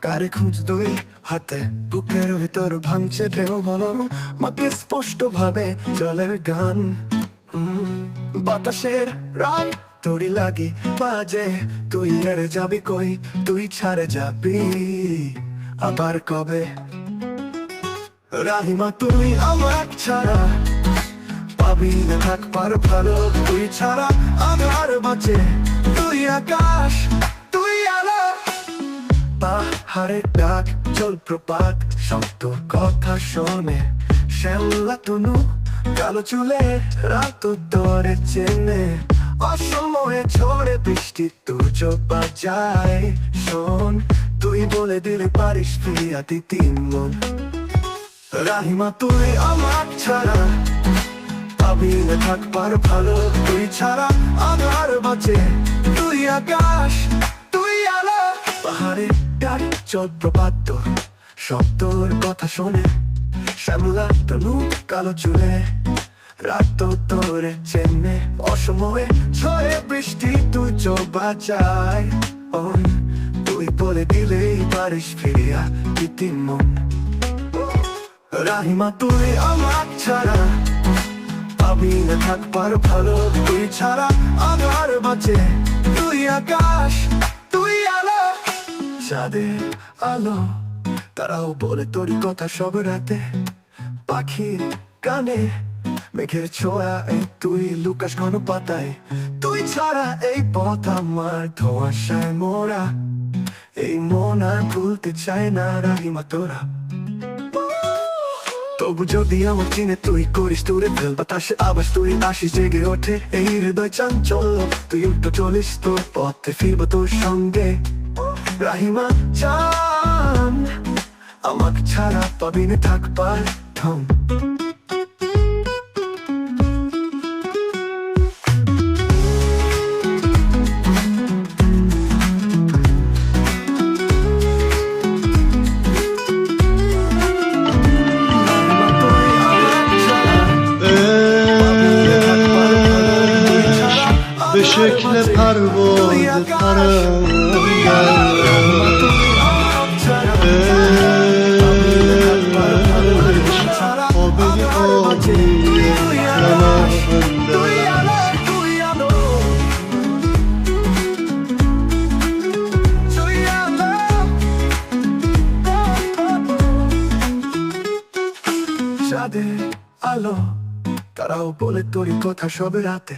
কারে খুঁজ দুই হাতে? বুকের ভিতর ভাঙছে ঢেউ মাকে স্পষ্ট ভাবে জলের গান। বাতাসের তোরি বাজে। তুই এড়ে যাবি কই? তুই ছাড়ে যাবি। আবার কবে? রাহিমা তুই আমার ছাড়া। পাবি না থাকবার ভালো, তুই ছাড়া আধার বাঁচে। তুই আকাশ পাহাড়ের ডাক জলপ্রপাত শব্দ কথা শোনে। শ্যামলা তনু কালো চুলে রাত দরে চেনে। অসময়ে ঝড়ে বৃষ্টি তুজ বাজায় শোন, তুই বলে দিলে পারিস ফিরিয়াতি তিন মন। রাহিমা, তুই আমার ছাড়া আমি না থাকবার ভালো। তুই ছাড়া আধার বাঁচে। তুই আকাশ, তুই আলো। পাহাড়ে ডাক জলপ্রপাত তোর শব্দর কথা শোনে। শ্যামলা তনু কালো চুলে, রাত তোরে চেনে। অসময়ে বৃষ্টি, তুই তুই বলে দিলেই পারিস ফিরিয়া মন। রাহিমা, তুই আমার ছাড়া। আমি না থাকবার ভালো, তুই ছাড়া আধার বাঁচে। তুই আকাশ চাঁদের আলো, তারাও বলে তোর কথা সব রাতে। পাখির কানে মেঘের ছোঁয়া এই তুই লুকাস ঘন পাতায়। তুই ছাড়া এই পথ আমার ধোয়াশায় মোরা এই মন আর ভুলতে চায় না রাহিমা তোরা। তবু যদি আমার চিনে তুই করিস তুরে ফেল বাতাসে আবাস, তুই আসিস, জেগে ওঠে এই হৃদয় চাঞ্চল তুই উল্টো চলিস তোর পথে, ফিরবো তোর সঙ্গে। রাহিমা চান আমাকে ছাড়া পাবি না থাকবার ঠং রাহিমা, তুই আলো তারাও বলে তোরই কথা সবে রাতে।